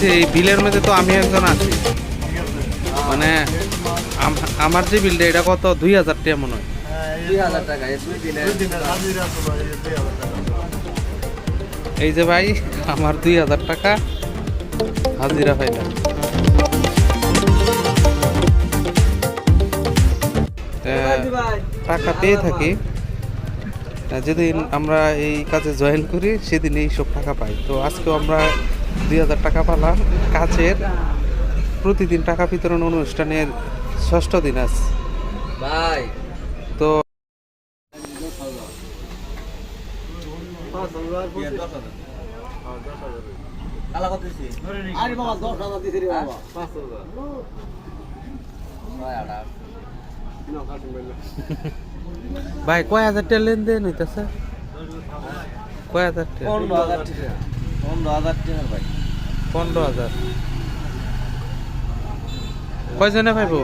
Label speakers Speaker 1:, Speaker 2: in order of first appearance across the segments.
Speaker 1: যে এই বিলের মধ্যে তো আমি একজন আছি। মানে আমার যে বিলটা, এটা কত? দুই হাজার টাকা মনে হয়।
Speaker 2: এই
Speaker 1: যে ভাই, আমার দুই হাজার টাকা হাজিরা পাইলাম টাকা পেয়ে থাকি। যেদিন আমরা এই কাজে জয়েন করি, সেদিন এই সব টাকা পাই। তো আজকেও আমরা দুই হাজার টাকা পেলাম কাজের প্রতিদিন টাকা বিতরণ অনুষ্ঠানের ষষ্ঠ দিন আজ।
Speaker 2: ভাই।
Speaker 1: তো ভাই কয় হাজার টাকা লেনদেন হইতেছে? কয় হাজার টাকা।
Speaker 2: পনেরো হাজার টাকা হাজার টাকা ভাই।
Speaker 1: পনেরো হাজার। কয়জনে পাইব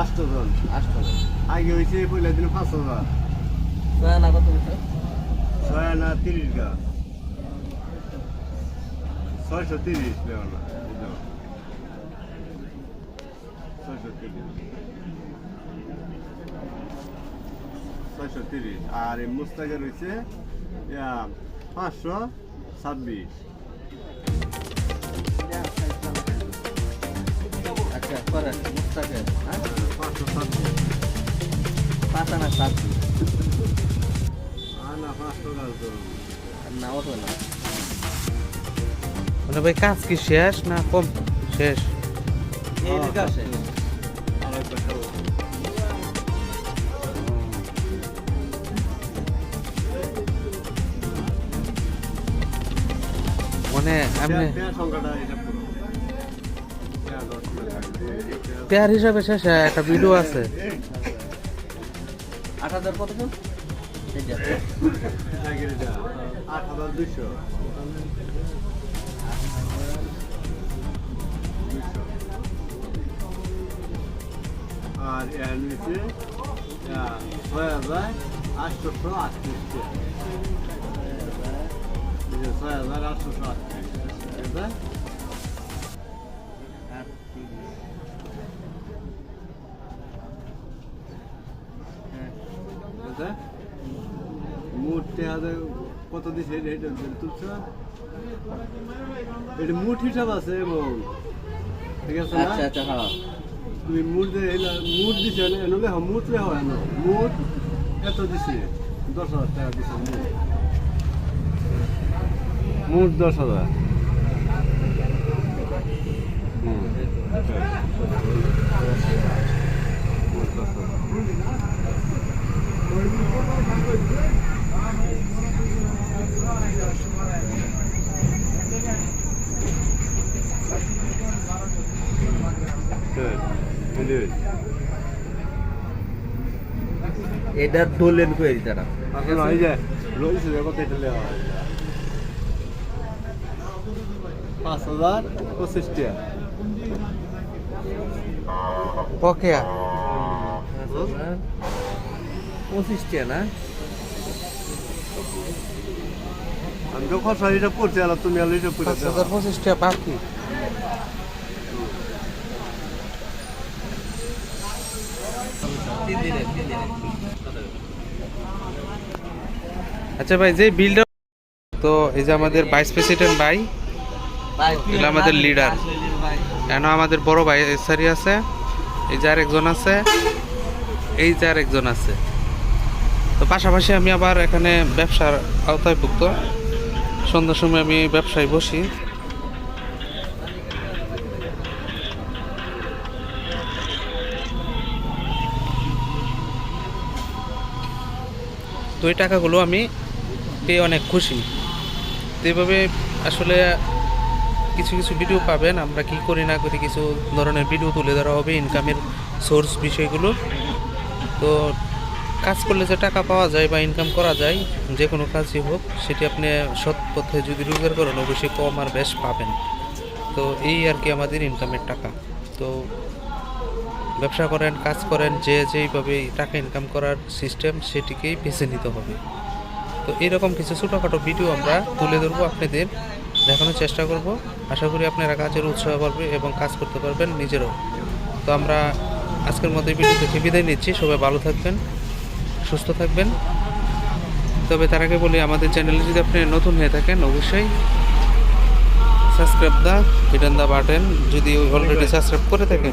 Speaker 3: আষ্টজন
Speaker 2: আটশো
Speaker 3: আগে হয়েছে পয়লা দিন পাঁচ হাজার।
Speaker 2: ছয় আনা কত
Speaker 3: ছয় আনা তিরিশ গা। ছয়শো তিরিশ দেওয়া না ছয়শো তিরিশ। ছয়শো তিরিশ। আর এই
Speaker 2: মুস্তাকে হ্যাঁ
Speaker 3: পাঁচশো। ছাব্বিশ।
Speaker 2: পাঁচ আনা সাত
Speaker 3: আনা পাঁচশো গাছ
Speaker 2: না অত না।
Speaker 1: মানে ভাই কাজ কি শেষ না কম? শেষ।
Speaker 2: এই
Speaker 1: মানে
Speaker 3: লাগবে।
Speaker 1: পেয়ার হিসাবে শেষ একটা ভিডিও আছে।
Speaker 2: আট হাজার কত
Speaker 3: আট আর এর নিচে ছয় হাজার আটশোশো আটত্রিশ ছয় হাজার আটশোশো আটত্রিশ মোট টাকা কত দিছে এটা তুলছ? এটা মোট হিসাব আছে এবং ঠিক আছে
Speaker 2: আচ্ছা আচ্ছা হ্যাঁ।
Speaker 3: তুমি মুড দে মুড দিছে এনলে মুড রে হয় না মুড এত দিছে? দশ হাজার টাকা দিছে মুড দশ হাজার। দশ হাজার। Good.
Speaker 2: এটা দোলেন কই তারা।
Speaker 3: এখন এই যে রয়েছে যে কত এটা লেওয়া পাঁচ হাজার পঁচিশ টাকা
Speaker 1: ওকে
Speaker 2: পঁচিশ টাকা না?
Speaker 3: আমি তো খরচা হিসাব করছি আর তুমি আর হিসাব করে
Speaker 1: পাঁচ হাজার পঁচিশ টাকা বাকি
Speaker 2: তিন দিনে তিন দিনে
Speaker 1: আচ্ছা ভাই যে বিলটা তো এই যে আমাদের ভাইস প্রেসিডেন্ট ভাই
Speaker 2: ভাই
Speaker 1: আমাদের leader। কেন আমাদের বড় ভাই এসারি আছে এই যে আরেকজন আছে এই যে আরেকজন আছে। তো পাশাপাশি আমি আবার এখানে ব্যবসার আওতায় ভুক্ত। সন্ধ্যার সময় আমি ব্যবসায় বসি। তো এই টাকাগুলো আমি পেয়ে অনেক খুশি। তো এইভাবে আসলে কিছু কিছু ভিডিও পাবেন, আমরা কি করি না করি কিছু ধরনের ভিডিও তুলে ধরা হবে ইনকামের সোর্স বিষয়গুলো। তো কাজ করলে যে টাকা পাওয়া যায় বা ইনকাম করা যায়, যে কোনো কাজই হোক, সেটি আপনি সৎ পথে যদি রোজগার করেন, অবশ্যই কম আর বেশ পাবেন। তো এই আর কি আমাদের ইনকামের টাকা। তো ব্যবসা করেন, কাজ করেন, যে যেইভাবে টাকা ইনকাম করার সিস্টেম সেটিকেই বেছে নিতে হবে। তো এরকম কিছু ছোটোখাটো ভিডিও আমরা তুলে ধরবো আপনাদের, দেখানোর চেষ্টা করব। আশা করি আপনারা কাজের উৎসাহ পাবে এবং কাজ করতে পারবেন নিজেরও। তো আমরা আজকের মধ্যে ভিডিও থেকে বিদায় নিচ্ছি। সবাই ভালো থাকবেন। সুস্থ থাকবেন। তবে তার আগে বলি, আমাদের চ্যানেলে যদি আপনি নতুন হয়ে থাকেন, অবশ্যই subscribe the hidden the button যদি অলরেডি সাবস্ক্রাইব করে থাকেন।